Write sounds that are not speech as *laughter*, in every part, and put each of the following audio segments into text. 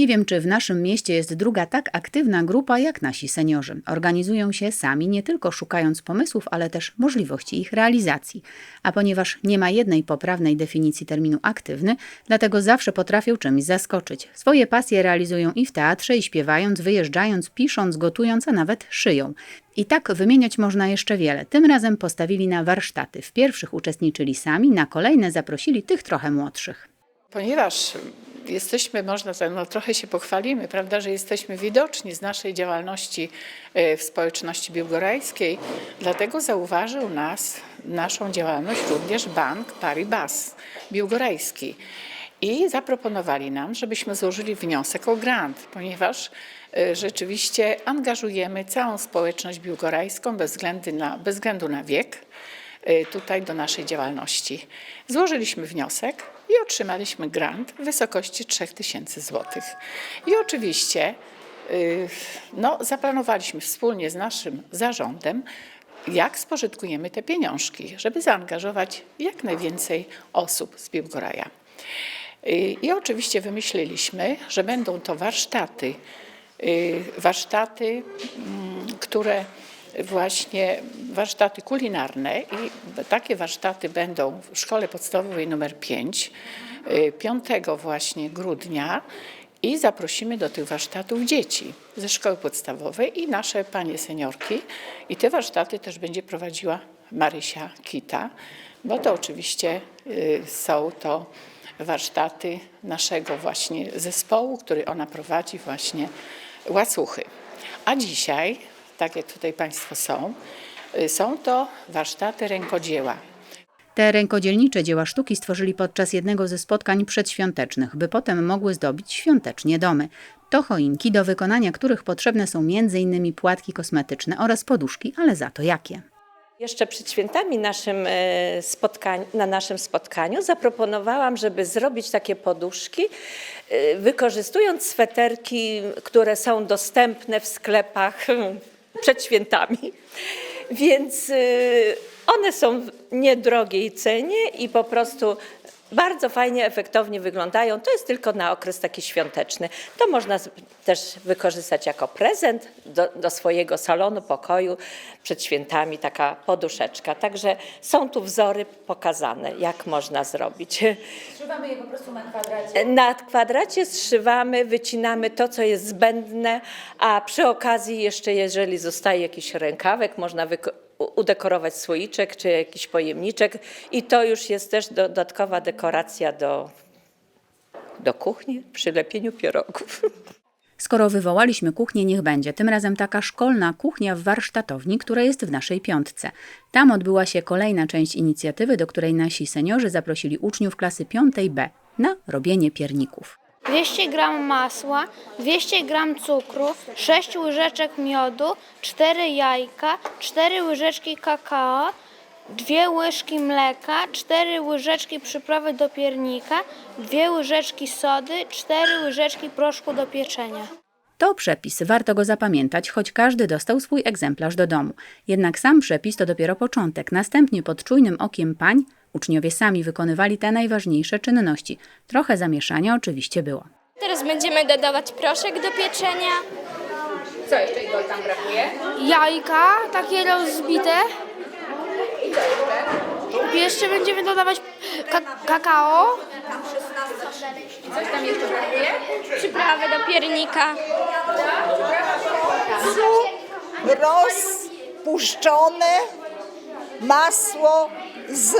Nie wiem, czy w naszym mieście jest druga tak aktywna grupa jak nasi seniorzy. Organizują się sami, nie tylko szukając pomysłów, ale też możliwości ich realizacji. A ponieważ nie ma jednej poprawnej definicji terminu aktywny, dlatego zawsze potrafią czymś zaskoczyć. Swoje pasje realizują i w teatrze, i śpiewając, wyjeżdżając, pisząc, gotując, a nawet szyją. I tak wymieniać można jeszcze wiele. Tym razem postawili na warsztaty. W pierwszych uczestniczyli sami, na kolejne zaprosili tych trochę młodszych. Ponieważ jesteśmy, można no trochę się pochwalimy, prawda, że jesteśmy widoczni z naszej działalności e, w społeczności biłgorajskiej, dlatego zauważył nas, naszą działalność również Bank Paribas biłgorajski. I zaproponowali nam, żebyśmy złożyli wniosek o grant, ponieważ e, rzeczywiście angażujemy całą społeczność biłgorajską bez względu na, bez względu na wiek tutaj do naszej działalności. Złożyliśmy wniosek i otrzymaliśmy grant w wysokości 3000 zł. I oczywiście y, no, zaplanowaliśmy wspólnie z naszym zarządem, jak spożytkujemy te pieniążki, żeby zaangażować jak najwięcej osób z Biłgoraja. Y, I oczywiście wymyśliliśmy, że będą to warsztaty, y, warsztaty, mm, które właśnie warsztaty kulinarne i takie warsztaty będą w szkole podstawowej numer 5, 5 właśnie grudnia i zaprosimy do tych warsztatów dzieci ze szkoły podstawowej i nasze panie seniorki i te warsztaty też będzie prowadziła Marysia Kita, bo to oczywiście y, są to warsztaty naszego właśnie zespołu, który ona prowadzi właśnie Łasuchy. A dzisiaj, tak jak tutaj Państwo są, y, są to warsztaty rękodzieła. Te rękodzielnicze dzieła sztuki stworzyli podczas jednego ze spotkań przedświątecznych, by potem mogły zdobić świątecznie domy. To choinki, do wykonania których potrzebne są m.in. płatki kosmetyczne oraz poduszki, ale za to jakie? Jeszcze przed świętami naszym e, spotkań, na naszym spotkaniu zaproponowałam, żeby zrobić takie poduszki, e, wykorzystując sweterki, które są dostępne w sklepach *laughs* przed świętami. Więc e, one są w niedrogiej cenie i po prostu bardzo fajnie, efektownie wyglądają. To jest tylko na okres taki świąteczny. To można też wykorzystać jako prezent do, do swojego salonu, pokoju przed świętami, taka poduszeczka. Także są tu wzory pokazane, jak można zrobić. Zszywamy je po prostu na kwadracie. Na kwadracie zszywamy, wycinamy to, co jest zbędne, a przy okazji jeszcze, jeżeli zostaje jakiś rękawek, można wyko- u- udekorować słoiczek czy jakiś pojemniczek i to już jest też dodatkowa dekoracja do, do kuchni przy lepieniu pierogów. Skoro wywołaliśmy kuchnię, niech będzie. Tym razem taka szkolna kuchnia w warsztatowni, która jest w naszej piątce. Tam odbyła się kolejna część inicjatywy, do której nasi seniorzy zaprosili uczniów klasy 5B na robienie pierników. 200 gram masła, 200 gram cukru, 6 łyżeczek miodu, 4 jajka, 4 łyżeczki kakao, 2 łyżki mleka, 4 łyżeczki przyprawy do piernika, 2 łyżeczki sody, 4 łyżeczki proszku do pieczenia. To przepis, warto go zapamiętać, choć każdy dostał swój egzemplarz do domu. Jednak sam przepis to dopiero początek. Następnie pod czujnym okiem pań uczniowie sami wykonywali te najważniejsze czynności. Trochę zamieszania oczywiście było. Teraz będziemy dodawać proszek do pieczenia. Co jeszcze Igor tam brakuje? Jajka takie rozbite. Jeszcze będziemy dodawać ka- kakao. Coś tam jeszcze brakuje? Przyprawę do piernika. rozpuszczone masło z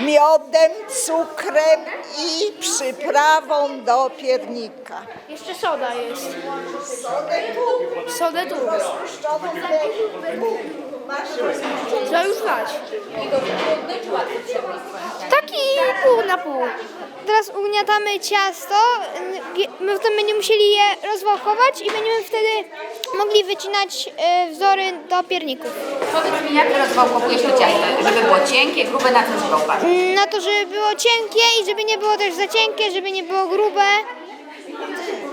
miodem, cukrem i przyprawą do piernika. Jeszcze soda jest. Sodę tu. To już dać. Igor, trudny czy łatwy przepis? Taki pół na pół. Teraz ugniatamy ciasto, my potem będziemy musieli je rozwałkować i będziemy wtedy mogli wycinać e, wzory do pierników. Powiedz mi, jak rozwałkowujesz to ciasto? Żeby było cienkie, grube, na co trzeba uważać? Na to, żeby było cienkie i żeby nie było też za cienkie, żeby nie było grube.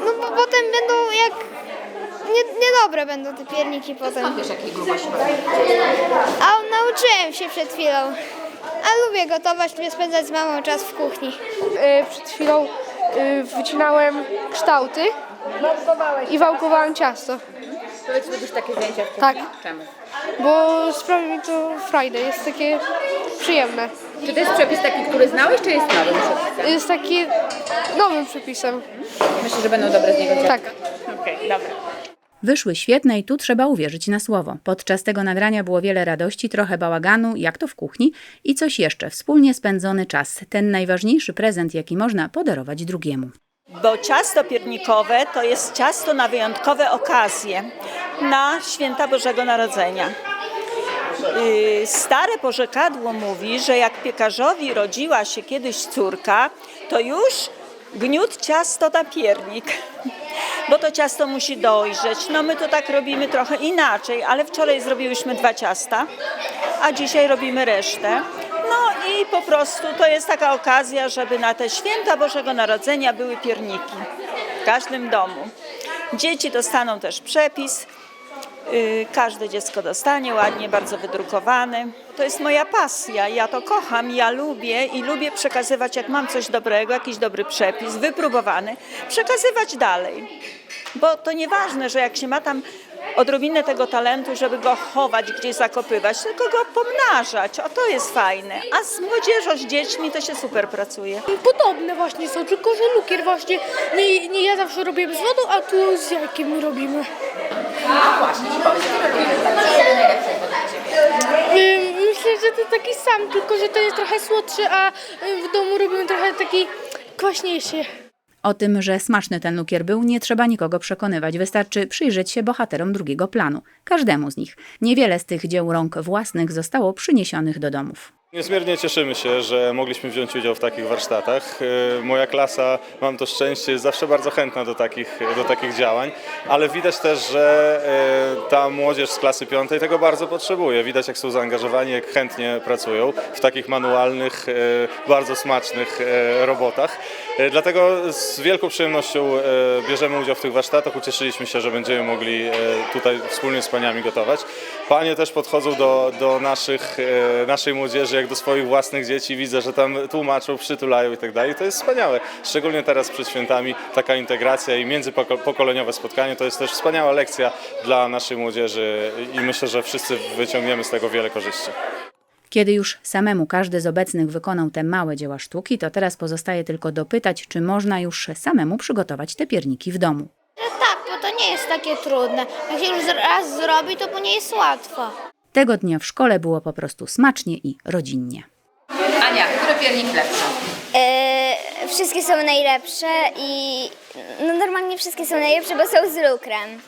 No bo potem będą jak... Nie, niedobre będą te pierniki potem. Skąd wiesz, jakiej grubości robisz? A nauczyłem się przed chwilą. Lubię gotować, lubię spędzać z mamą czas w kuchni. E, przed chwilą y, wycinałem kształty i wałkowałem ciasto. Powiedz, lubisz takie zajęcia w kuchni? Tak. Czemu? Bo sprawia mi to frajdę, jest takie przyjemne. Czy to jest przepis taki, który znałeś, czy jest nowym przepisem? Jest takie nowym przepisem. Myślę, że będą dobre z niego. Tak. Okej, dobra. Wyszły świetne i tu trzeba uwierzyć na słowo. Podczas tego nagrania było wiele radości, trochę bałaganu, jak to w kuchni i coś jeszcze, wspólnie spędzony czas. Ten najważniejszy prezent, jaki można podarować drugiemu. Bo ciasto piernikowe to jest ciasto na wyjątkowe okazje, na święta Bożego Narodzenia. Yy, Stare porzekadło mówi, że jak piekarzowi rodziła się kiedyś córka, to już gniótł ciasto na piernik, bo to ciasto musi dojrzeć. No my to tak robimy trochę inaczej, ale wczoraj zrobiłyśmy dwa ciasta, a dzisiaj robimy resztę. No i po prostu to jest taka okazja, żeby na te święta Bożego Narodzenia były pierniki w każdym domu. Dzieci dostaną też przepis. Yy, Każde dziecko dostanie ładnie, bardzo wydrukowany. To jest moja pasja, ja to kocham, ja lubię i lubię przekazywać, jak mam coś dobrego, jakiś dobry przepis, wypróbowany, przekazywać dalej. Bo to nieważne, że jak się ma tam odrobinę tego talentu, żeby go chować, gdzieś zakopywać, tylko go pomnażać. O, to jest fajne. A z młodzieżą, z dziećmi to się super pracuje. Podobne właśnie są, tylko że lukier właśnie nie, nie ja zawsze robię z wodą, a tu z jajkiem robimy. Właśnie, według Ciebie? Ym, Myślę, że to taki sam, tylko że to jest trochę słodszy, a y, w domu robimy trochę taki kwaśniejszy. O tym, że smaczny ten lukier był, nie trzeba nikogo przekonywać. Wystarczy przyjrzeć się bohaterom drugiego planu. Każdemu z nich. Niewiele z tych dzieł rąk własnych zostało przyniesionych do domów. Niezmiernie cieszymy się, że mogliśmy wziąć udział w takich warsztatach. E, Moja klasa, mam to szczęście, jest zawsze bardzo chętna do takich, do takich działań, ale widać też, że e, ta młodzież z klasy piątej tego bardzo potrzebuje. Widać, jak są zaangażowani, jak chętnie pracują w takich manualnych, e, bardzo smacznych robotach. Dlatego z wielką przyjemnością bierzemy udział w tych warsztatach. Ucieszyliśmy się, że będziemy mogli tutaj wspólnie z paniami gotować. Panie też podchodzą do, do naszych, e, naszej młodzieży, jak do swoich własnych dzieci. Widzę, że tam tłumaczą, przytulają i tak dalej. To jest wspaniałe. Szczególnie teraz przed świętami taka integracja i międzypokoleniowe spotkanie to jest też wspaniała lekcja dla naszej młodzieży i myślę, że wszyscy wyciągniemy z tego wiele korzyści. Kiedy już samemu każdy z obecnych wykonał te małe dzieła sztuki, to teraz pozostaje tylko dopytać, czy można już samemu przygotować te pierniki w domu. Bo to nie jest takie trudne. Jak się już raz zrobi, to później jest łatwo. Tego dnia w szkole było po prostu smacznie i rodzinnie. Ania, który piernik lepszy? E, wszystkie są najlepsze i no normalnie wszystkie są najlepsze, bo są z lukrem.